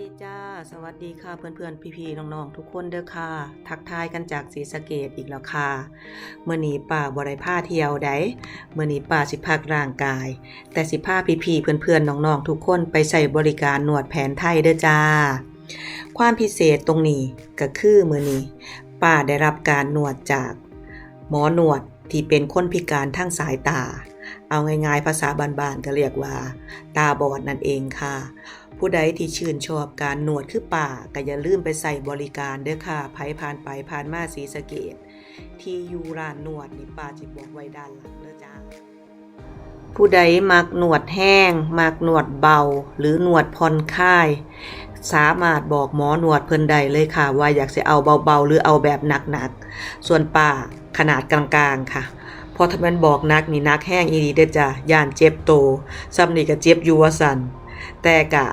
ดีจ้า สวัสดีค่ะเพื่อนๆ พี่ๆ น้องๆ ทุกคนเด้อค่ะ ทักทายกันจากศรีสะเกดอีกแล้วค่ะ เมื่อนี้ป่าบริผ้าเที่ยวใดเมื่อนี้ป่าสิพักร่างกาย แต่สิพาพี่ๆ เพื่อนๆ น้องๆ ทุกคนไปใช้บริการนวดแผนไทยเด้อจ้า ความพิเศษตรงนี้ก็คือเมื่อนี้ป้าได้รับการนวดจาก หมอนวดที่เป็นคนพิการทางสายตา เอาง่ายๆ ภาษาบานๆก็เรียกว่า ตาบอดนั่นเองค่ะ ผู้ใดที่ชื่นชอบการนวดคือป่าก็อย่าลืมไปใส่บริการเด้อค่ะไผผ่านไปผ่านมาสีสะเกตที่อยูร้านนวดนี่ป้าจิบอกไว้ด้านหลังเด้อจ้าผู้ใดมักนวดแห้ง มักนวดเบา หรือนวดผ่อนคลาย สามารถบอกหมอหนวดเพิ่นใดเลยค่ะ ว่าอยากจะเอาเบาๆ หรือเอาแบบหนักๆ ส่วนป้าขนาดกลางๆค่ะ พอถ้ามันบอกนักนี่นักแห้งอีดีเด้อจ้ะย่านเจ็บโตซ้ำนี่ก็เจ็บอยู่ว่าสันแต่กะ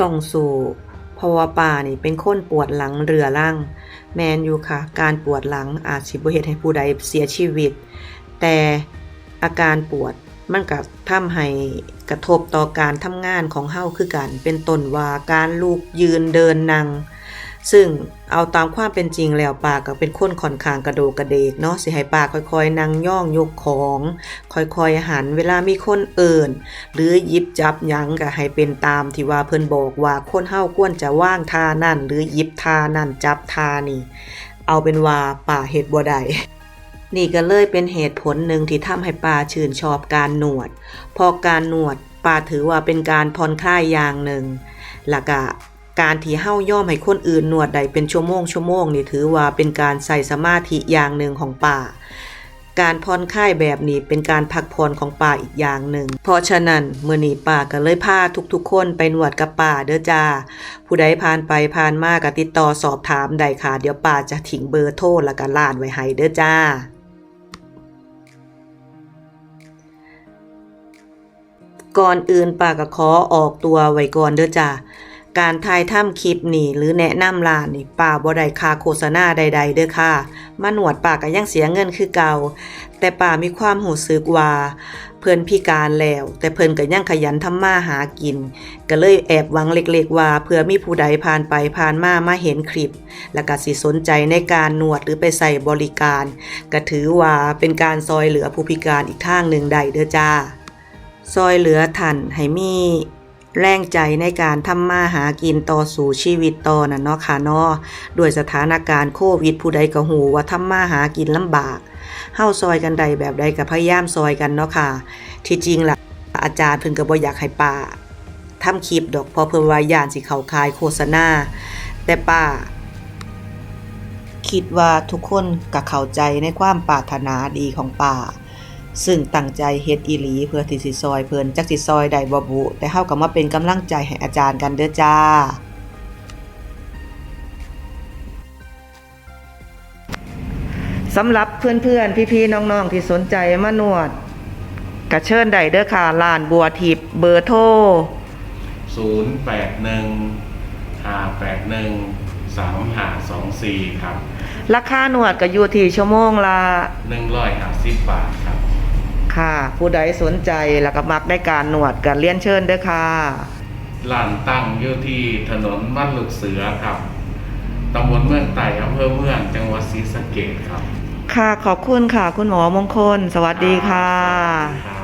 ต้องสู้เพราะว่าป่านี่เป็นคนปวดหลังเรือล่างแมนอยู่ค่ะ การปวดหลังอาจสิบ่เฮ็ดให้ผู้ใดเสียชีวิต แต่อาการปวดมันก็ทำให้กระทบต่อการทำงานของเฮาคือกัน เป็นต้นว่าการลุกยืนเดินนั่ง ซึ่งเอาตามความเป็นจริงแล้วปาก็เป็นคนค่อนข้างกระโดกกระเดกเนาะสิให้ปาค่อยๆนั่งย่องยกของ ค่อยๆหันเวลามีคนเอิ่น หรือยิบจับยั้งก็ให้เป็นตามที่ว่าเพิ่นบอกว่าคนเฮาควรจะว่างท่านั่น หรือยิบท่านั่นจับท่านี่ เอาเป็นว่าป่าเฮ็ดบ่ได้นี่ก็เลยเป็นเหตุผลหนึ่งที่ทำให้ป้าชื่นชอบการหนวด พอการหนวดป้าถือว่าเป็นการผ่อนคลายอย่างหนึ่งล้วก็ การที่เฮาย่อมให้คนอื่นนวดได้เป็นชั่วโมงชั่วโมงนี่ถือว่าเป็นการใส่สมาธิอย่างหนึ่งของป่า การผ่อนคลายแบบนี้เป็นการพักผ่อนของป่าอีกอย่างหนึ่ง เพราะฉะนั้นเมื้อนี้ป่าก็เลยพาทุกๆ คนไปนวดกับป่าเด้อจ้า ผู้ใดผ่านไปผ่านมาก็ติดต่อสอบถามได้ค่ะ เดี๋ยวป่าจะทิ้งเบอร์โทรแล้วก็ร้านไว้ให้เด้อจ้าก่อนอื่นป้าก็ขอออกตัวไว้ก่อนเด้อจ้า การถ่ายทำคลิปนี่หรือแนะนำร้านนี่ป้าบ่ได้ค่าโฆษณาใด ๆ เด้อค่ะ มาหนวดป้าก็ยังเสียเงินคือเก่า แต่ป้ามีความรู้สึกว่า เพิ่นพิการแล้ว แต่เพิ่นก็ยังขยันทำมาหากิน ก็เลยแอบหวังเล็กๆว่าเผื่อมีผู้ใดผ่านไปผ่านมามาเห็นคลิป แล้วก็สิสนใจในการนวดหรือไปใส่บริการ ก็ถือว่าเป็นการซอยเหลือผู้พิการอีกทางหนึ่งได้เด้อจ้า ซอยเหลือท่านให้มี แรงใจในการทำมาหากินต่อสู่ชีวิตต่อน่ะเนาะค่ะเนาะด้วยสถานการณ์โควิดผู้ใดก็หูว่าทำมาหากินลำบากเฮาซอยกันใดแบบใดก็พยายามซอยกันเนาะค่ะ ที่จริงล่ะอาจารย์เพิ่นก็บ่อยากให้ป้าทำคลิปดอกพราะเพิ่นว่าย่านสิเขาขายโฆษณา แต่ป้า คิดว่าทุกคนก็เข้าใจในความปรารถนาดีของป้า ซึ่งตั้งใจเฮ็ดอีหลีเพื่อที่สิซอยเพิ่นจักสิซอยได้บ่บุแต่เฮาก็มาเป็นกำลังใจให้อาจารย์กันเด้อจ้าสำหรับเพื่อนๆ พี่ๆ น้องๆ ที่สนใจมานวดกระเชิญได้เด้อค่ะร้านบัวทิพย์เบอร์โทรศูนย์แปดหนึ่งห้าแปดหนึ่งสามห้าสองสี่ครับ ราคานวดก็อยู่ที่ชั่วโมงละหนึ่งร้อยห้าสิบบาทครับ ค่ะ ผู้ใดสนใจแล้วก็มักได้การนวดก็เรียนเชิญเด้อค่ะ ร้านตั้งอยู่ที่ถนนบ้านลูกเสือครับตำบลเมืองไต่อำเภอเมืองจังหวัดศรีสะเกษครับค่ะขอบคุณค่ะ คุณหมอมงคล สวัสดีค่ะครับ